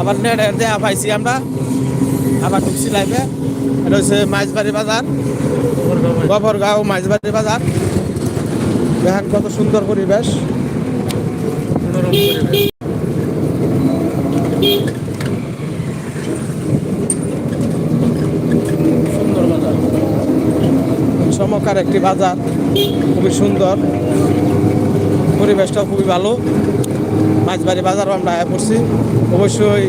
আবার নেট দেয়া পাইছি আমরা। আবার ঢুকছি লাইফে এটা হচ্ছে মাছবাড়ি বাজার। গফরগাঁও মাছবাড়ি বাজার। দেখেন কত সুন্দর পরিবেশ। সুন্দর একটি বাজার। খুবই সুন্দর। পরিবেশটাও খুবই ভালো। মাছবাড়ি বাজারও আমরা আয়া পড়ছি অবশ্যই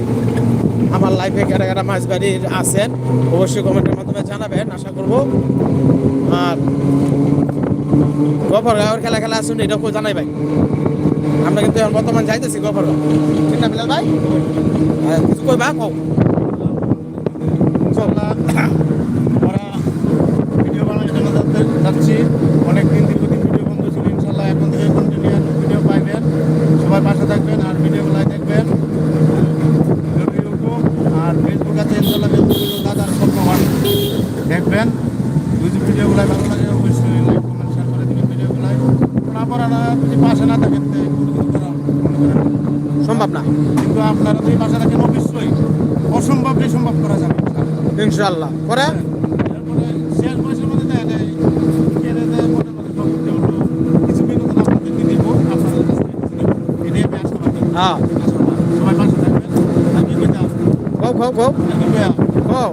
আমার লাইফে কারা কারা মাছবাড়ির আছেন, অবশ্যই কমেন্টের মাধ্যমে জানাবেন, আশা করব। আর গফরগাঁওয়ের খেলা খেলা আসুন এটাও জানাই ভাই? আমরা কিন্তু এখন বর্তমান যাইতেছি গফরগাঁও। ঠিক না বিলাল ভাই? কিছু কই বা কও ইনশাআল্লাহ আমরা ভিডিও বানানোর জন্য যাতে- যাচ্ছি অনেক দিন দীর্ঘদিন ভিডিও বন্ধ ছিল ইনশাল্লাহ এখন থেকে কন্টিনিউ ভিডিও পাইবেন পাশে থাকবেন আর ভিডিওগুলো দেখবেন। আর ফেসবুক আছে ইনশাল্লাহ দাদার স্বপ্ন হন দেখবেন যদি ভিডিওগুলো ভালো লাগে অবশ্যই লাইক কমেন্ট শেয়ার করে দিবেন ভিডিওগুলো না যদি পাশে না থাকেন সম্ভব না। কিন্তু আপনারা যদি পাশে থাকেন অবশ্যই অসম্ভবকে সম্ভব করা যাবে ইনশাল্লাহ। করে এরপরে শেষ বয়সের মধ্যে দেয় দেয় কেড়ে দেয় মনে মনে সব কিছু হলো কিছু বিনোদন আপনাদেরকে দিব আপনাদের কাছ থেকে কিছু নেব এটাই আমি আশা রাখি হ্যাঁ। সবাই পাশে থাকবেন কি কইতাম কও কও কও। কি কইয়া কও।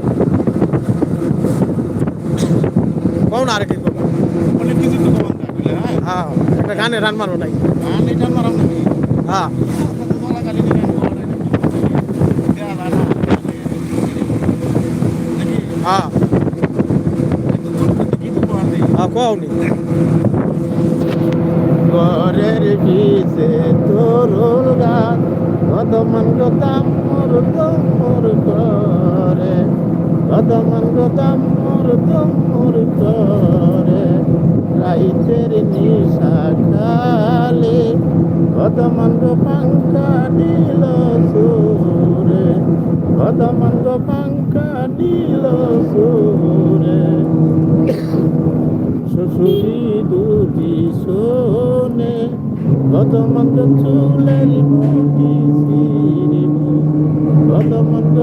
কও না আর কি করব অনেক কিছু তো থাকলে হ্যাঁ একটা গানে রান মারো নাই। গান এটা মারাম নাকি কও ঘরের তরুল গাছ কদমন গোদাম মোর তোমর করে কদমন গোদাম মোর তোমর করে রাইতের নিশা খালে কদমন দিল সুরে কত মন্দ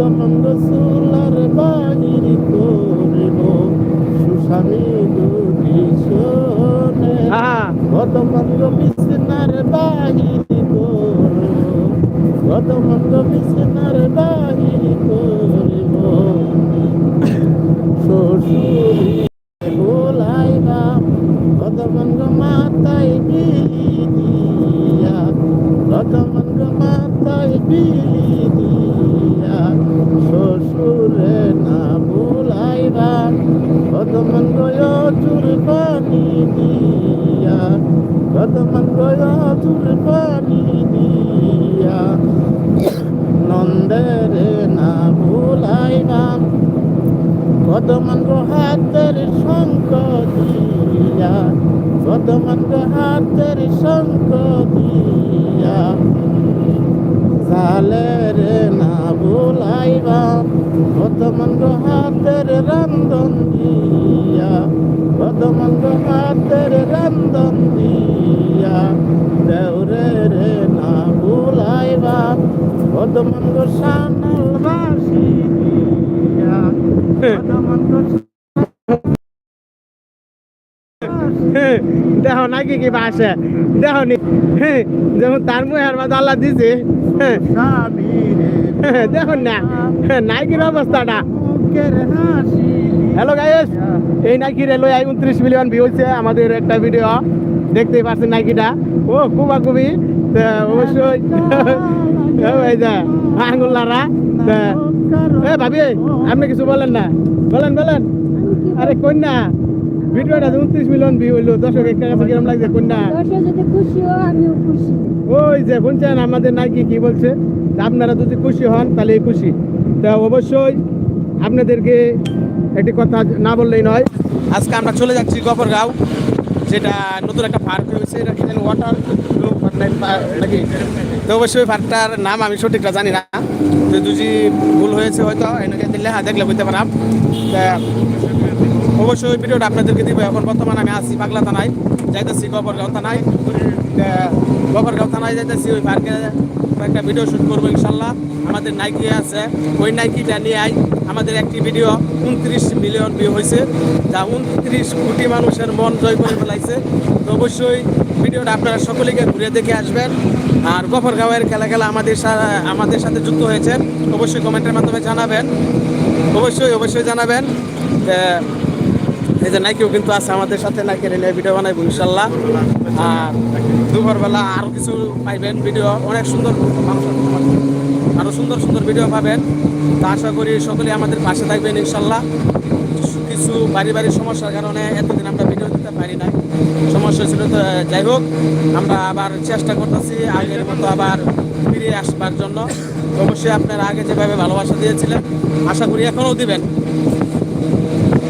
কত মঙ্গ সুলার বাহির করব। সুস্বামী যদি শোনে মঙ্গ বিছনার বাহির করব। মঙ্গ বিছনার বাহির করব। শ্বশুরি বলাইবা কত মঙ্গ মাতাই দিয়া। মঙ্গ মাতাই দিয়া শ্বশুরে না বলাইবা কত মঙ্গ চুর পানি দিয়া কত মঙ্গ চুর পানি দিয়া নন্দের না ভুলাইবা মঙ্গ হাতের শঙ্ক দিয়া মঙ্গ হাতের শঙ্ক দিয়া জালের না ভুলাইবা মঙ্গ হাতের রন্ধন দিয়া মঙ্গ হাতের রন্ধন দিয়া, দেউরে রে না ভুলাইবা মঙ্গ সানাল বাসি দিয়া কত মঙ্গ দেখো নাকি কি বাসে দেখো নি যেমন তার মুহের মাঝে আল্লাহ দিছে দেখুন না নাইকির অবস্থাটা। হ্যালো গাইস এই নাইকি রেলওয়ে আই উনত্রিশ মিলিয়ন ভিউ হয়েছে আমাদের একটা ভিডিও দেখতেই পাচ্ছেন নাইকিটা। ও কুবা কুবি অবশ্যই। এই ভাবি, আপনি কিছু বলেন না। বলেন বলেন। আরে, কন্যা। ভিডিওটা উনত্রিশ মিলিয়ন ভিউ হইল। দর্শক একটা কাছে কিরম লাগছে? কোনটা? ওই যে শুনছেন আমাদের নাইকি কি বলছে? আপনারা যদি খুশি হন তাহলে খুশি। তা অবশ্যই আপনাদেরকে একটি কথা না বললেই নয়। আজকে আমরা চলে যাচ্ছি গফরগাঁও যেটা নতুন একটা পার্ক হয়েছে ওয়াটার নাকি? তো অবশ্যই পার্কটার নাম আমি সঠিকটা জানি না। তো দুজি ভুল হয়েছে হয়তো এনাকে দিলে হ্যাঁ দেখলে বুঝতে পারাম তা অবশ্যই ভিডিওটা আপনাদেরকে দিব। এখন বর্তমানে আমি আছি পাগলা থানায়, যাইতেছি গফরগাঁও থানায়। তা গফরগাঁও থানায় যাইতেছি, ওই পার্কে একটা ভিডিও শুট করব ইনশাল্লাহ। আমাদের নাইকি আছে। ওই নাইকিটা নিয়ে আই আমাদের একটি ভিডিও উনত্রিশ মিলিয়ন ভিউ হয়েছে যা উনত্রিশ কোটি মানুষের মন জয় করে ফেলাইছে। তো অবশ্যই ভিডিওটা আপনারা সকলেকে ঘুরে দেখে আসবেন। আর গফরগাঁওয়ের খেলা খেলা আমাদের আমাদের সাথে যুক্ত হয়েছে। অবশ্যই কমেন্টের মাধ্যমে জানাবেন। অবশ্যই অবশ্যই জানাবেন। এই যে নাইকেও কিন্তু আছে আমাদের সাথে, নাইকের নিয়ে ভিডিও বানাইবো ইনশাল্লাহ। আর দুপুরবেলা আরও কিছু পাইবেন ভিডিও অনেক সুন্দর। আরও সুন্দর সুন্দর ভিডিও পাবেন। তা আশা করি সকলে আমাদের পাশে থাকবেন ইনশাল্লাহ। কিছু বাড়ি সমস্যার কারণে এতদিন আমরা ভিডিও দিতে পারি নাই। সমস্যা ছিল তো, যাই হোক, আমরা আবার চেষ্টা করতেছি আগের মতো আবার ফিরে আসবার জন্য। অবশ্যই আপনারা আগে যেভাবে ভালোবাসা দিয়েছিলেন, আশা করি এখনও দিবেন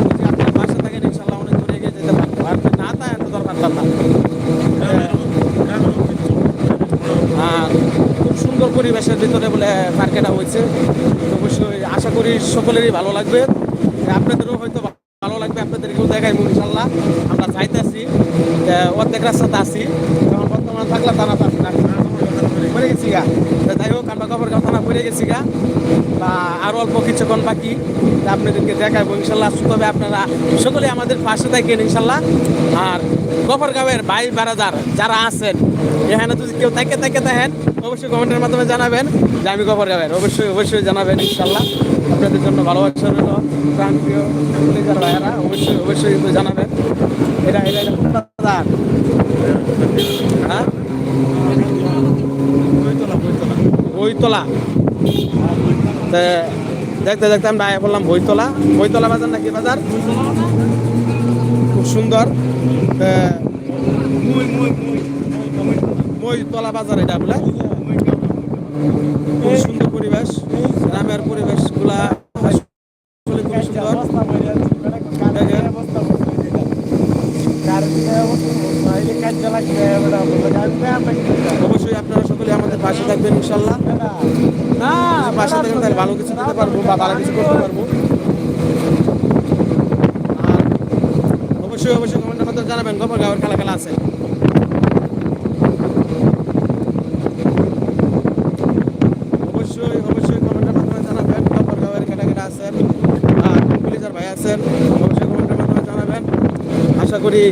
যদি আপনার পাশে থাকেন ইনশাল্লাহ অনেক দূরে এগিয়ে যেতে পারব আর যদি না তা এত দরকার পারতাম আর খুব সুন্দর পরিবেশের ভিতরে বলে পার্কেটা হয়েছে অবশ্যই আশা করি সকলেরই ভালো লাগবে আপনাদেরও হয়তো ভালো লাগবে আপনাদেরকেও দেখাই ইনশাল্লাহ আমরা চাইতেছি অর্ধেক রাস্তাতে আসি যখন বর্তমানে থাকলে তারা পড়ে গেছি গা যাই হোক আমরা খবর থানা পড়ে গেছি গা বা আরও অল্প কিছুক্ষণ বাকি আপনাদেরকে দেখাবো ইনশাল্লাহ। তবে আপনারা সকলে আমাদের পাশে থাকেন ইনশাল্লাহ। আর গফরগাঁওয়ের ভাই বারাদার যারা আছেন এখানে যদি কেউ থাকে থাকে দেখেন অবশ্যই কমেন্টের মাধ্যমে জানাবেন যে আমি গফরগাঁওয়ের। অবশ্যই অবশ্যই জানাবেন ইনশাল্লাহ। আপনাদের জন্য ভালোবাসা রইল। প্রাণ প্রিয় কলিজার ভাইয়ারা অবশ্যই অবশ্যই জানাবেন। এটা এটা এটা হ্যাঁ? বইতলা। দেখতে দেখতে আমরা আয়া বললাম বইতলা। বইতলা বাজার নাকি বাজার? খুব সুন্দর। বইতলা বাজার এটা বলে। খুব সুন্দর পরিবেশ। গ্রামের সুন্দর। দেখেন। অবশ্যই আপনারা সকলে আমাদের পাশে থাকবেন ইনশাল্লাহ। যদি পাশে থাকেন তাহলে ভালো কিছু দিতে পারব বা ভালো কিছু করতে পারব। অবশ্যই অবশ্যই কমেন্টের মাধ্যমে জানাবেন গোপাল গাঁয়ের খেলা খেলা আছে? আশা করি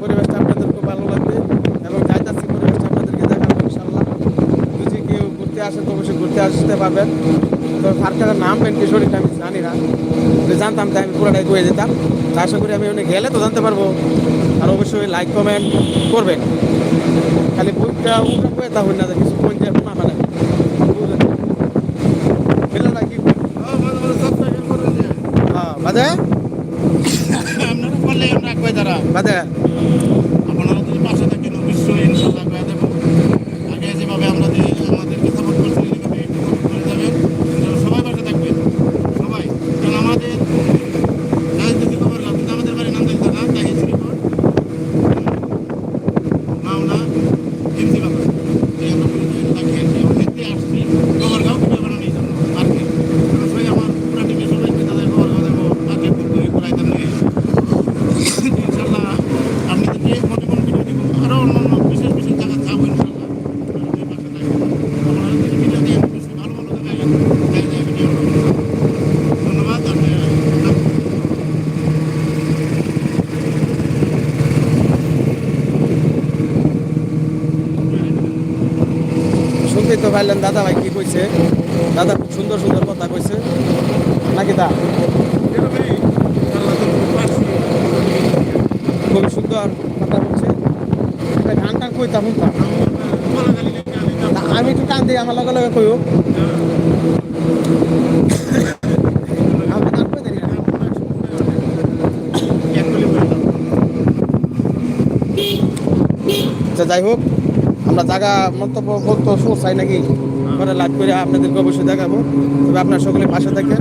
পরিবেশটা আপনাদের খুব ভালো লাগবে এবং চাইতাছি পরিবেশটা আপনাদেরকে দেখাবো ইনশাল্লাহ যদি কেউ ঘুরতে আসেন তো অবশ্যই ঘুরতে আসতে পারবেন। তো পার্কটার নাম পেন কি শরীরটা আমি জানি না। যদি জানতাম তাই আমি পুরোটাই কয়ে যেতাম তা আশা করি আমি ওখানে গেলে তো জানতে পারব। আর অবশ্যই লাইক কমেন্ট করবেন। খালি বইটা উঠে হই না কিছু কোন যে না মানে হ্যাঁ বাজে আপনারা আমরা তারা বাজে শুনতেই তো ভাইলেন দাদা ভাই কি কইছে? দাদা খুব সুন্দর সুন্দর কথা কইছে। নাকি দা? খুব সুন্দর কথা বলছে। গান টান কইতাম আমি তো টান দিই, আমার লগে লগে কইও। আচ্ছা, যাই হোক। আমরা জায়গা মন্তব্য বলতে চাই নাকি পরে লাভ করে আপনাদেরকে অবশ্যই দেখাবো। তবে আপনার সকলে পাশে থাকে